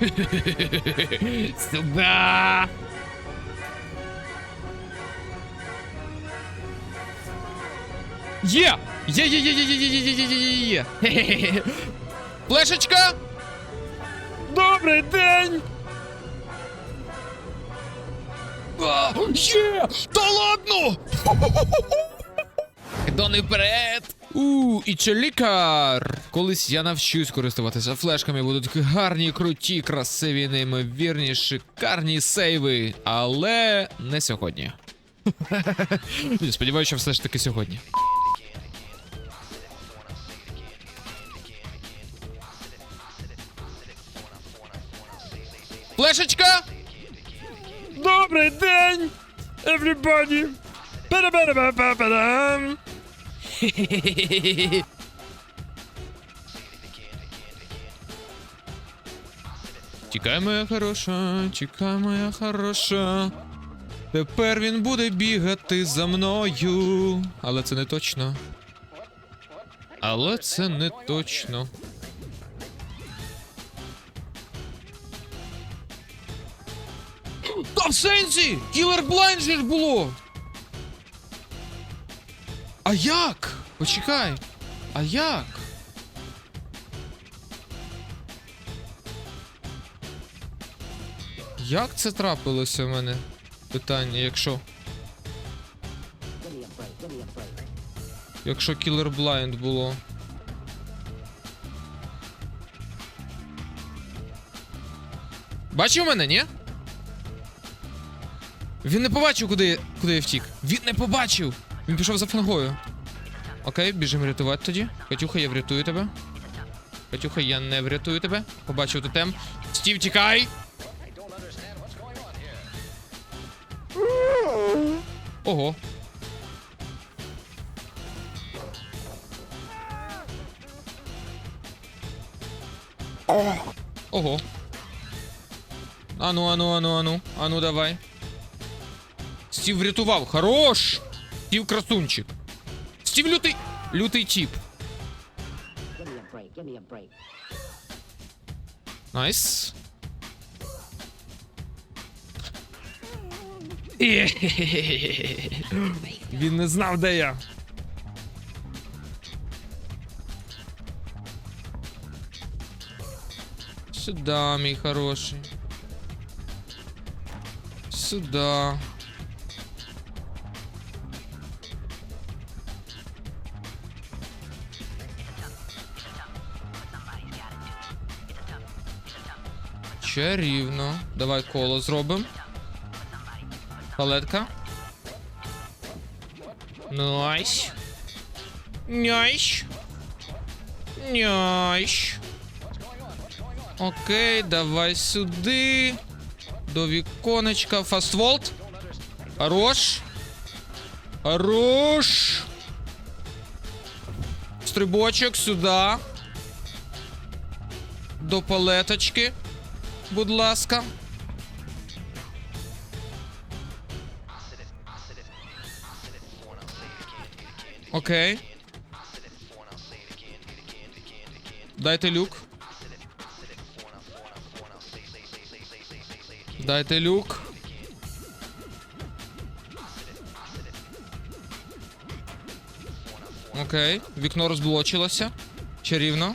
Сюда! Є! Є, є, є, є, є, є, є, є, є, є, є, є. Хе-хе-хе. Флешечка! Добрий день! А, є! Та ладно! Дони вперед! У, і це лікар! Колись я навчусь користуватися флешками, будуть гарні, круті, красиві, неймовірні, шикарні сейви. Але не сьогодні. Сподіваюся, все ж таки сьогодні. Флешечка! Добрий день! Everybody! Па-да-ба-да-ба-ба-дам! Тікай, моя хороша, тікай, моя хороша. Тепер він буде бігати за мною. Але це не точно. Але це не точно. Та в сенсі! Кілер Блайнд же ж було! А як? Почекай. А як? Як це трапилося в мене? Питання, якщо. Якщо Killer Blind було. Бачив мене, ні? Він не побачив, куди, куди я втік. Він не побачив! Він пішов за фангою. Окей, біжимо рятувати тоді. Катюха, я врятую тебе. Катюха, я не врятую тебе. Побачив тотем. Стів, тікай! Ого. Ого. Ану, ану, ану, ану. Ану, давай. Стів врятував. Хорош! Стів красунчик. Стів лютий. Лютий тіп. Give me a break. Give me a break. Найс. Він не знав, де я. Сюда, мій хороший. Сюда. Чарівно. Давай коло зробимо. Палетка. Найс. Найс. Найс. Окей, давай сюди. До віконечка. Фастволт. Хорош. Хорош. Стрибочок сюди. До палеточки. Будь ласка. Окей. Дайте люк. Дайте люк. Окей. Вікно розблочилося. Чарівно.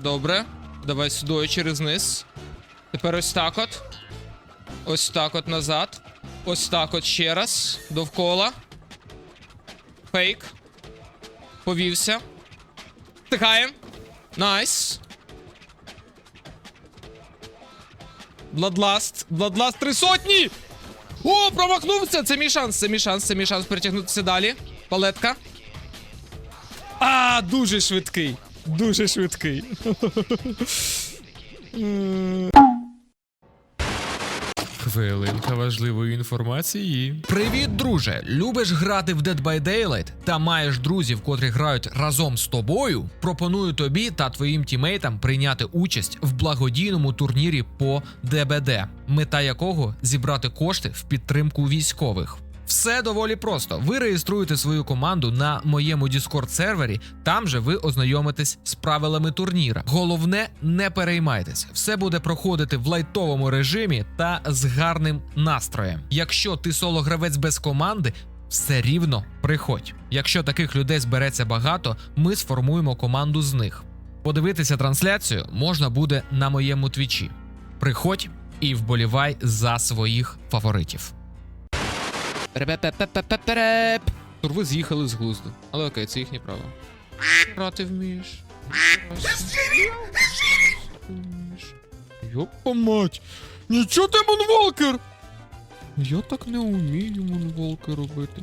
Добре. Давай сюди через низ. Тепер ось так от. Ось так от назад. Ось так от ще раз. Довкола. Фейк. Повівся. Втикаємо. Найс. Бладласт. Бладласт три сотні! О, промахнувся! Це мій шанс, це мій шанс, це мій шанс перетягнутися далі. Палетка. А, дуже швидкий. Дуже швидкий. Хвилинка важливої інформації. Привіт, друже! Любиш грати в Dead by Daylight та маєш друзів, котрі грають разом з тобою? Пропоную тобі та твоїм тімейтам прийняти участь в благодійному турнірі по ДБД, мета якого зібрати кошти в підтримку військових. Все доволі просто. Ви реєструєте свою команду на моєму Discord сервері. Там же ви ознайомитесь з правилами турніра. Головне, не переймайтесь, все буде проходити в лайтовому режимі та з гарним настроєм. Якщо ти соло-гравець без команди. Все рівно приходь. Якщо таких людей збереться багато, ми сформуємо команду з них. Подивитися трансляцію можна буде на моєму твічі. Приходь і вболівай за своїх фаворитів. Переп. Турви з'їхали з глузду. Але окей, це їхнє право. Грати вмієш. Йопа мать! Нічого ти мунволкер! Я так не вмію мунволки робити.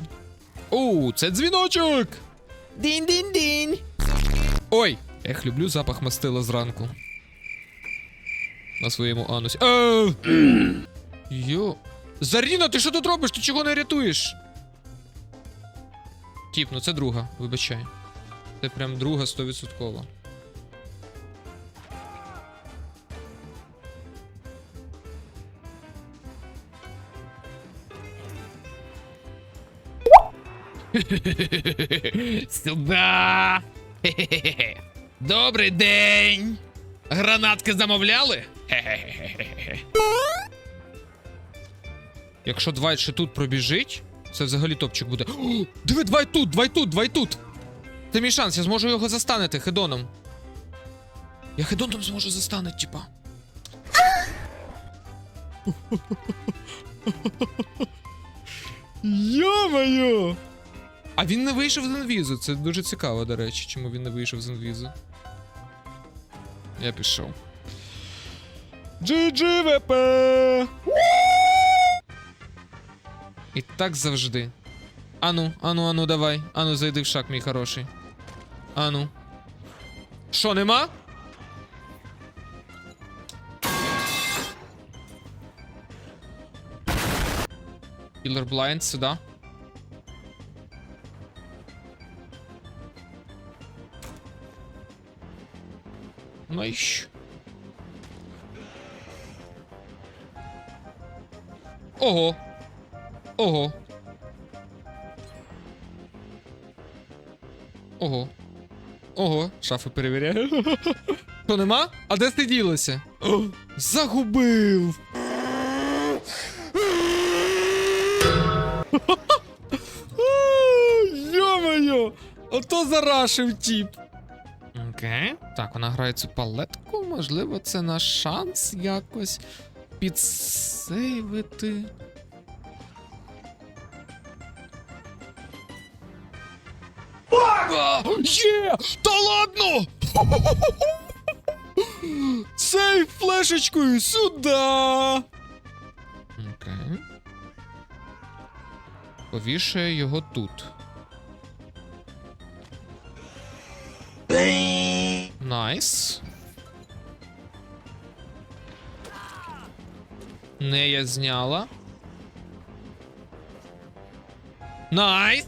Оу, це дзвіночок! Дінь-дінь-дінь! Ой! Ех, люблю запах мастила зранку. На своєму анусі. Е! Йо. Заріна, ти що тут робиш? Ти чого не рятуєш? Тіп, ну це друга, вибачай. Це прям друга 100%. Сюда! Хе-хе-хе. Добрий день! Гранатки замовляли? Хе-хе-хе-хе. Якщо Двайт ще тут пробіжить, це взагалі топчик буде. О, диви, Двайт тут, Двайт тут, Двайт тут! Це мій шанс, я зможу його застанити хедоном. Я хедоном зможу застанити, типа. Йо-моє! А він не вийшов з інвізу. Це дуже цікаво, до речі, чому він не вийшов з інвізу. Я пішов. GGVP! І так завжди. Ану, ану, ану, давай. Ану, зайди в шаг, мій хороший. Ану. Що, нема? Killer Blind сюди. Ну і що? Ого. Ого. Ого. Ого, шафи перевіряю. Що нема? А де ти ділося? Загубив. Йо-моє! Ото зарашив тіп. Окей. Так, вона грає цю палетку. Можливо, це наш шанс якось підсейвити. А, Є! Та ладно! Цей флешечкою сюди! Окей. Повішає його тут. Найс. Не я зняла. Найс!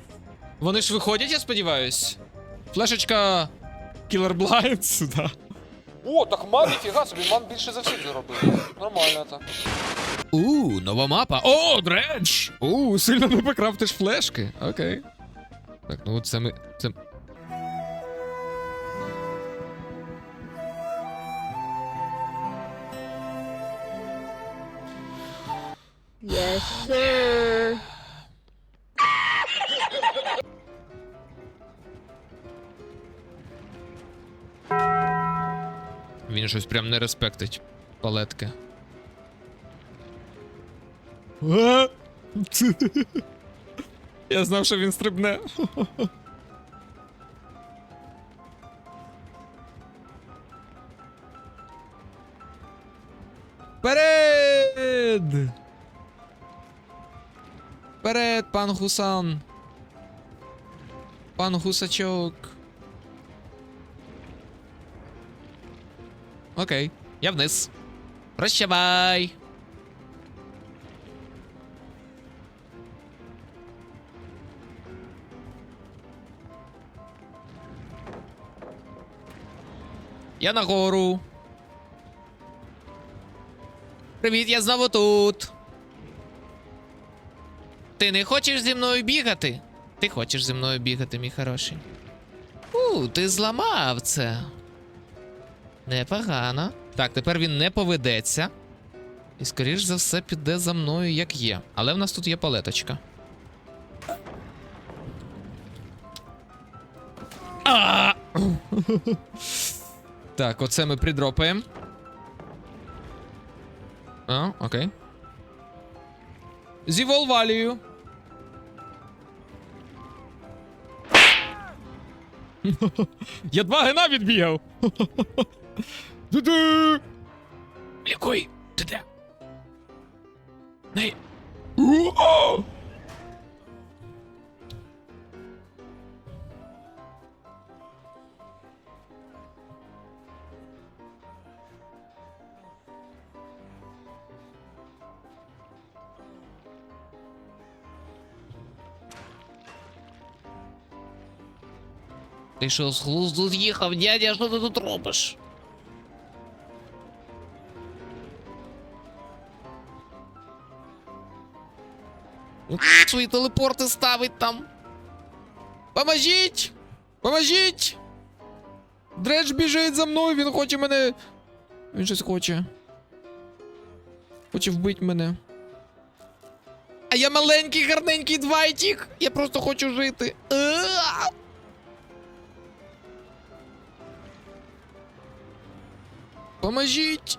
Вони ж виходять, я сподіваюсь. Флешечка Killer Blind сюди. О, так ман ніфіга собі, ман більше за всіх заробив. Нормально так. У, нова мапа. О, дредж! У, сильно не покрафтиш флешки. Окей. Так, ну це ми. Це. Він щось прям не респектить палетки. Я знав, що він стрибне. Вперед! Вперед, пан Гусан! Пан Гусачок! Окей, я вниз. Прощавай! Я нагору. Привіт, я знову тут. Ти не хочеш зі мною бігати? Ти хочеш зі мною бігати, мій хороший. У, ти зламав це. Непогано. Так, тепер він не поведеться. І, скоріш за все, піде за мною, як є. Але в нас тут є палеточка. А! так, оце ми придропаємо. А, окей. Зі волвалію. Я два гена відбігав. Ду-ду! Лікуй! Ти де? Не. О! Ти що з глузду з'їхав, дядя, що ти тут робиш? Свої телепорти ставить там. Поможіть! Поможіть! Дредж біжить за мною, він хоче мене. Він щось хоче. Хоче вбити мене. А я маленький, гарненький двайтік. Я просто хочу жити. Поможіть!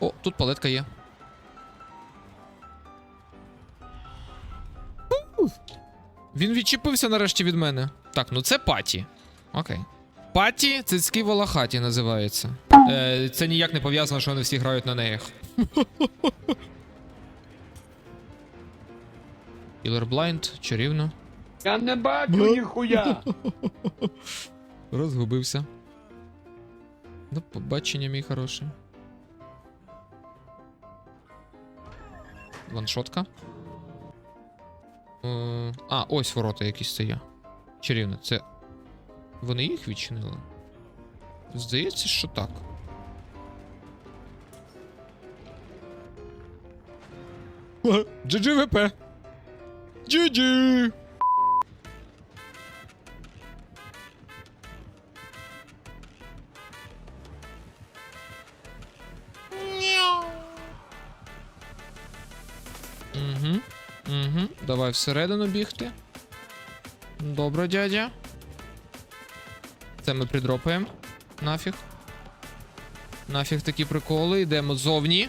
О, тут палетка є. Він відчепився нарешті від мене. Так, ну це паті. Окей. Паті цицьки волохаті називається. Е, це ніяк не пов'язано, що вони всі грають на неях. Blind, чарівно. Я не бачу ніхуя. Розгубився. До побачення, мій хороший. Ваншотка. Е, а, ось ворота якісь стоять. Чарівно, це. Вони їх відчинили? Здається, що так. GGVP. GG. Угу. Угу. Давай всередину бігти. Добре, дядя. Це ми придропаємо. Нафіг. Нафіг такі приколи. Йдемо зовні.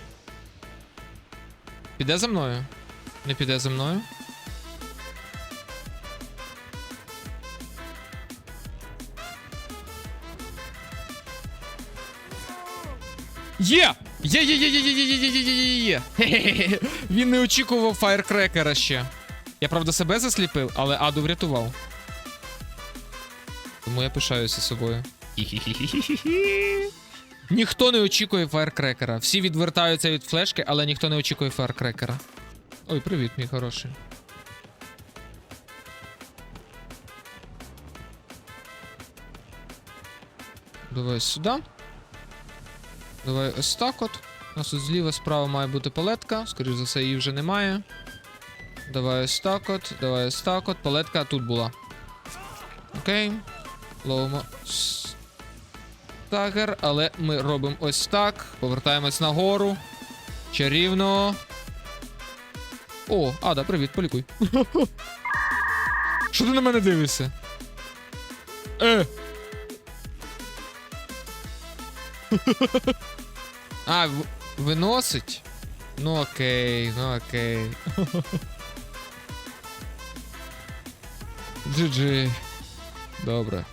Піде за мною? Не піде за мною. Є! Є, є, є, є, є, є, є, є, є, є, є. Він не очікував фаєркрекера ще. Я правда себе засліпив, але Аду врятував. Тому я пишаюся собою. Ніхто не очікує фаєркрекера. Всі відвертаються від флешки, але ніхто не очікує фаєркрекера. Ой, привіт, мій хороший. Давай сюди. Давай ось так от. У нас тут зліва справа має бути палетка. Скоріше за все, її вже немає. Давай ось так от. Давай ось так от. Палетка тут була. Окей. Ловимо. Стагер, але ми робимо ось так. Повертаємось нагору. Чарівно. О, Ада, привіт, полікуй. Що ти на мене дивишся? Е. А, виносить? Ну окей, ну окей. GG. Добре.